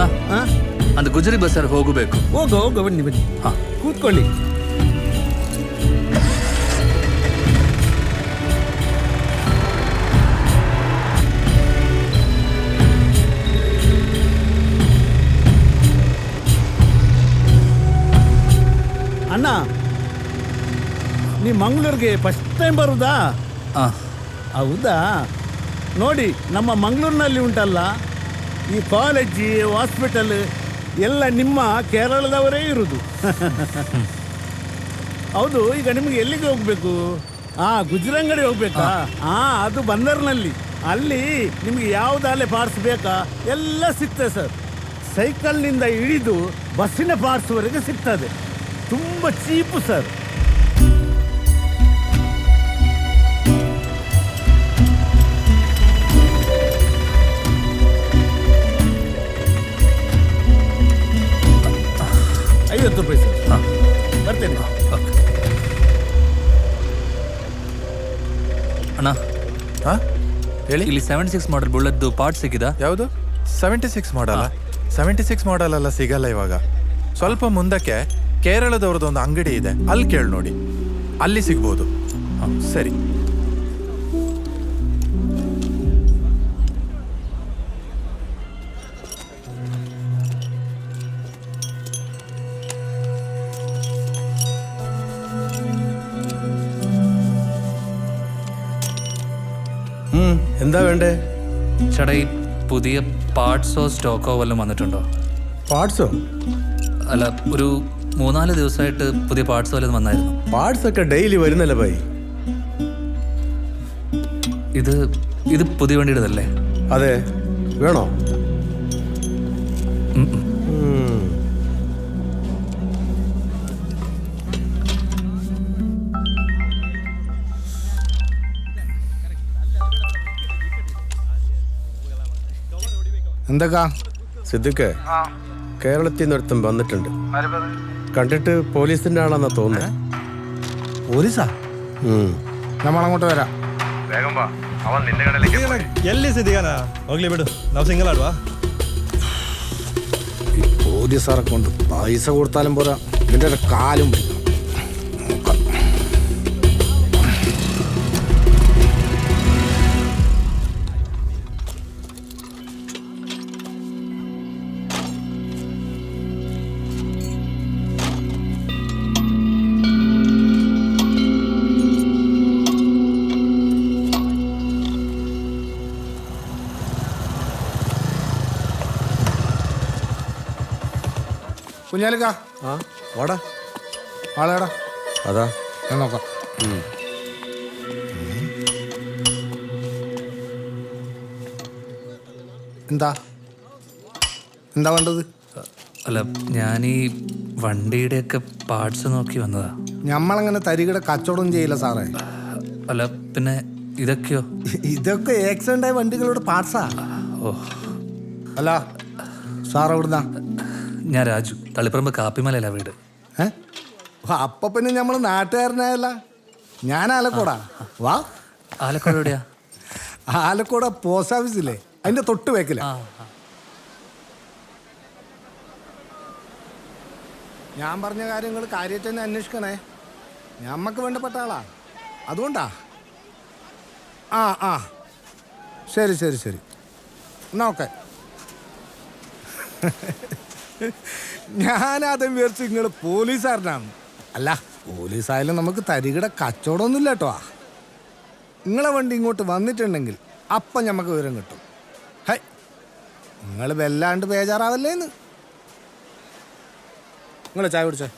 ಅಣ್ಣ ಅಂದ್ ಗುಜರಿ ಬಸ್ಸಲ್ಲಿ ಹೋಗಬೇಕು. ಹೋಗು ಹೋಗು ಬನ್ನಿ ಬನ್ನಿ. ಹಾ. ಕೂತ್ಕೊಳ್ಳಿ. ಅಣ್ಣ ನೀ ಮಂಗಳೂರಿಗೆ ಫಸ್ಟ್ ಟೈಮ್ ಬರುದಾ? ಹೌದಾ? ನೋಡಿ ನಮ್ಮ ಮಂಗಳೂರಿನಲ್ಲಿ ಉಂಟಲ್ಲ? ಈ ಕಾಲೇಜ್, ಹಾಸ್ಪಿಟಲ್ ಎಲ್ಲ ನಿಮ್ಮ ಕೇರಳದವರೇ ಇರುವುದು ಹೌದು, ಈಗ ನಿಮಗೆ ಎಲ್ಲಿಗೆ ಹೋಗ್ಬೇಕು? ಆ, ಗುಜರಂಗಡಿ ಹೋಗ್ಬೇಕಾ? ಆ, ಅದು ಬಂದರ್ನಲ್ಲಿ. ಅಲ್ಲಿ ನಿಮಗೆ ಯಾವುದಾಲೆ ಪಾರ್ಟ್ಸ್ ಬೇಕಾ? ಎಲ್ಲ ಸಿಗ್ತದೆ ಸರ್. ಸೈಕಲ್ನಿಂದ ಇಳಿದು ಬಸ್ಸಿನ ಪಾರ್ಟ್ಸ್ವರೆಗೆ ಸಿಗ್ತದೆ. ತುಂಬ ಚೀಪು ಸರ್. ಅಣ್ಣ. ಹಾ? ಹೇಳಿ. ಇಲ್ಲಿ ಸೆವೆಂಟಿ ಸಿಕ್ಸ್ ಮಾಡಲ್ ಬುಳ್ಳದ್ದು ಪಾರ್ಟ್ ಸಿಕ್ಕಿದಾ? ಯಾವುದು? ಸೆವೆಂಟಿ ಸಿಕ್ಸ್ ಮಾಡಲ್ಲ ಸೆವೆಂಟಿ ಸಿಕ್ಸ್ ಮಾಡಲ್ ಎಲ್ಲ ಸಿಗಲ್ಲ ಇವಾಗ. ಸ್ವಲ್ಪ ಮುಂದಕ್ಕೆ ಕೇರಳದವ್ರದ್ದು ಒಂದು ಅಂಗಡಿ ಇದೆ. ಅಲ್ಲಿ ಕೇಳಿ ನೋಡಿ. ಅಲ್ಲಿ ಸಿಗ್ಬೋದು. ಹ, ಸರಿ. എന്താ വേണ്ടേ? ചേട്ടാ ഈ പുതിയ പാർട്സോ സ്റ്റോക്കോ വല്ലതും വന്നിട്ടുണ്ടോ? പാർട്സോ അല്ല ഒരു മൂന്നാൽ ദിവസമായിട്ട് പുതിയ പാർട്സ് വല്ലതും വന്നായിരുന്നു. പാർട്സ് ഒക്കെ ഡെയിലി വരുന്നല്ലേ ഭായി? ഇത് ഇത് പുതിയ വണ്ടിയുടേതല്ലേ? അതെ. വേണോ? എന്തൊക്കെ സിദ്ദിഖ് കേരളത്തിൽ നിന്ന് ഒരുത്തൻ വന്നിട്ടുണ്ട് കണ്ടിട്ട് പോലീസിന്റെ ആണെന്നാ തോന്നുന്നത് പോലീസാ ഉം. നമ്മളങ്ങോട്ട് വരാം ಎಲ್ಲಿ ಸಿದ್ದಿಗಾನ ಹೋಗ್ಲಿ ಬಿಡು ನಾವು ಸಿಂಗಲ್ ಆಡ್ವಾ ഈ പോലീസാറെ കൊണ്ട് പൈസ കൊടുത്താലും പോരാ ഇതിന്റെ ഒരു കാലും പിടിക്കണം. കുഞ്ഞാലിക്ക. ആ വാടാ. ആളേടാ. അതാ. ഞാൻ നോക്കാം. എന്താ? എന്താ വേണ്ടത്? അല്ല ഞാൻ ഈ വണ്ടിയുടെ ഒക്കെ പാർട്സ് നോക്കി വന്നതാ. ഞമ്മളങ്ങനെ തരികിട കച്ചവടം ചെയ്യില്ല സാറേ. അല്ല പിന്നെ ഇതൊക്കെയോ? ഇതൊക്കെ ആക്സിഡന്റ് ആയ വണ്ടികളുടെ പാർട്സാ ഓ. അല്ല സാർ എവിടുന്നാ ഞാൻ രാജു തളിപ്പറമ്പ് കാപ്പിമലല്ല വീട്. ഏ? അപ്പ അപ്പൊ പിന്നെ നമ്മൾ നാട്ടുകാരനായല്ല. ഞാൻ ആലക്കോടാ. വാ. ആലക്കോട് എവിടെയാ? ആലക്കോട പോസ്റ്റ് ഓഫീസില്ലേ? അതിന്റെ തൊട്ട് വെക്കില്ല ആ ആ. ഞാൻ പറഞ്ഞ കാര്യങ്ങൾ കാര്യമായിട്ട് തന്നെ അന്വേഷിക്കണേ. ഞമ്മക്ക് വേണ്ടപ്പെട്ട ആളാ. അതുകൊണ്ടാ. ആ ആ. ശരി ശരി ശരി. എന്നാ ഓക്കെ. ഞാനാദ്യം വിചാരിച്ചു നിങ്ങൾ പോലീസുകാരനാണ് അല്ല പോലീസായാലും നമുക്ക് തരികിട കച്ചവടമൊന്നുമില്ല കേട്ടോ നിങ്ങളെ വണ്ടി ഇങ്ങോട്ട് വന്നിട്ടുണ്ടെങ്കിൽ അപ്പം നമുക്ക് വിവരം കിട്ടും. ഹൈ നിങ്ങൾ വല്ലാണ്ട് ബേജാറാവല്ലേന്ന്. നിങ്ങൾ ചായ കുടിച്ചേ?